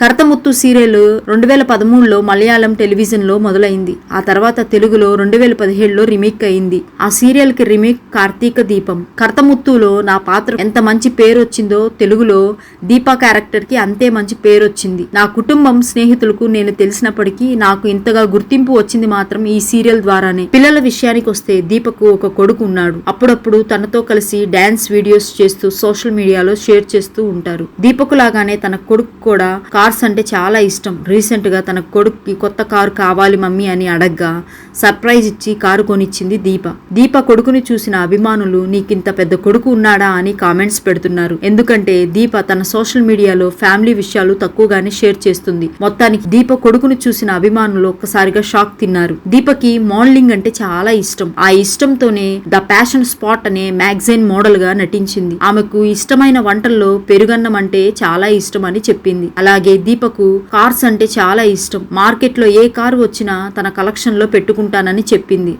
కరతముత్తు serial రెండు వేల పదమూడులో మలయాళం టెలివిజన్లో మొదలైంది. ఆ తర్వాత తెలుగులో రెండు వేల పదిహేడులో రీమేక్ అయింది. ఆ సీరియల్కి రీమేక్ కార్తీక దీపం. కర్తముత్తులో నా పాత్ర ఎంత మంచి పేరు వచ్చిందో తెలుగులో దీపా క్యారెక్టర్కి అంతే మంచి పేరు వచ్చింది నా కుటుంబం స్నేహితులకు నేను తెలిసినప్పటికీ నాకు ఇంతగా గుర్తింపు వచ్చింది మాత్రం ఈ సీరియల్ ద్వారానే. పిల్లల విషయానికి వస్తే దీపకు ఒక కొడుకు ఉన్నాడు. అప్పుడప్పుడు తనతో కలిసి డాన్స్ వీడియోస్ చేస్తూ సోషల్ మీడియాలో షేర్ చేస్తూ ఉంటారు. దీపకు లాగానే తన కొడుకు కూడా కార్స్ అంటే చాలా ఇష్టం. రీసెంట్గా తన కొడుక్కి కొత్త కారు కావాలి మమ్మీ అని అడగ్గా సర్ప్రైజ్ ఇచ్చి కారు కొనిచ్చింది దీప. దీప కొడుకుని చూసిన అభిమానులు నీకింత పెద్ద కొడుకు ఉన్నాడా? అని కామెంట్స్ పెడుతున్నారు. ఎందుకంటే దీప తన సోషల్ మీడియాలో ఫ్యామిలీ విషయాలు తక్కువగానే షేర్ చేస్తుంది. మొత్తానికి దీప కొడుకుని చూసిన అభిమానులు ఒక్కసారిగా షాక్ తిన్నారు. దీపకి మోడలింగ్ అంటే చాలా ఇష్టం. ఆ ఇష్టంతోనే ద ప్యాషన్ స్పాట్ అనే మ్యాగజైన్ మోడల్గా నటించింది. ఆమెకు ఇష్టమైన వంటల్లో పెరుగన్నం అంటే చాలా ఇష్టం అని చెప్పింది. అలాగే దీపకు కార్స్ అంటే చాలా ఇష్టం. మార్కెట్లో ఏ కారు వచ్చినా తన కలెక్షన్లో పెట్టుకుంటానని చెప్పింది.